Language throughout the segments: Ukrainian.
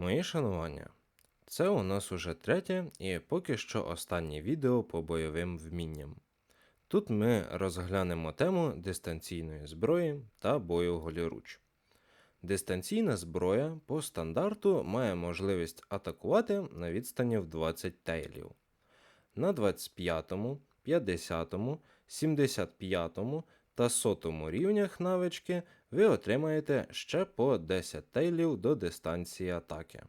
Мої шанування. Це у нас уже третє і поки що останнє відео по бойовим вмінням. Тут ми розглянемо тему дистанційної зброї та бою голіруч. Дистанційна зброя по стандарту має можливість атакувати на відстані в 20 тейлів. На 25, 50, 75 та 100 рівнях навички ви отримаєте ще по 10 тейлів до дистанції атаки.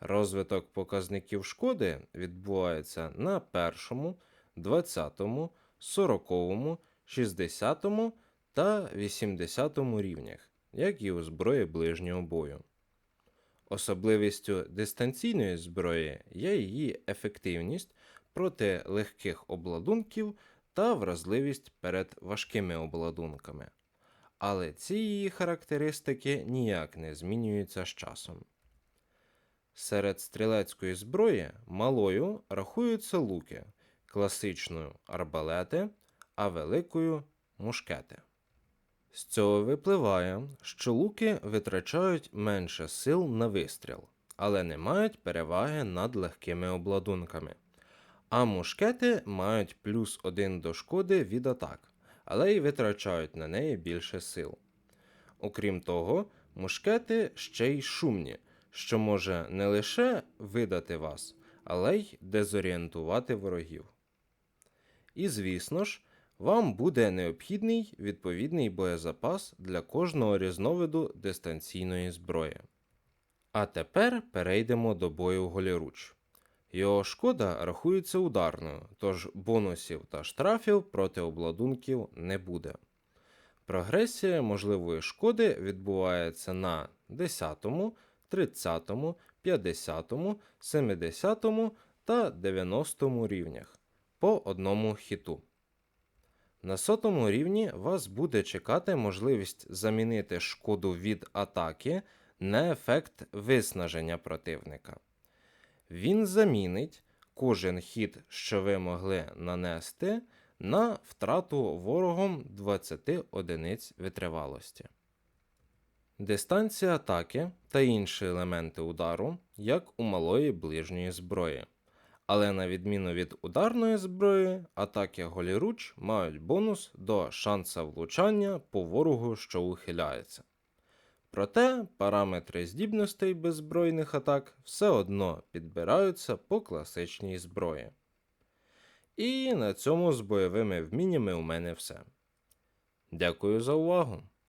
Розвиток показників шкоди відбувається на першому, 20, 40, 60 та 80 рівнях, як і у зброї ближнього бою. Особливістю дистанційної зброї є її ефективність проти легких обладунків та вразливість перед важкими обладунками. Але ці її характеристики ніяк не змінюються з часом. Серед стрілецької зброї малою рахуються луки, класичною арбалети, а великою мушкети. З цього випливає, що луки витрачають менше сил на вистріл, але не мають переваги над легкими обладунками. А мушкети мають плюс 1 до шкоди від атак, але й витрачають на неї більше сил. Окрім того, мушкети ще й шумні, що може не лише видати вас, але й дезорієнтувати ворогів. І звісно ж, вам буде необхідний відповідний боєзапас для кожного різновиду дистанційної зброї. А тепер перейдемо до бою голіруч. Його шкода рахується ударною, тож бонусів та штрафів проти обладунків не буде. Прогресія можливої шкоди відбувається на 10, 30, 50, 70 та 90 рівнях по одному хіту. На сотому рівні вас буде чекати можливість замінити шкоду від атаки на ефект виснаження противника. Він замінить кожен хід, що ви могли нанести, на втрату ворогом 20 одиниць витривалості. Дистанція атаки та інші елементи удару, як у малої ближньої зброї. Але на відміну від ударної зброї, атаки голіруч мають бонус до шанса влучання по ворогу, що ухиляється. Проте параметри здібностей беззбройних атак все одно підбираються по класичній зброї. І на цьому з бойовими вміннями у мене все. Дякую за увагу!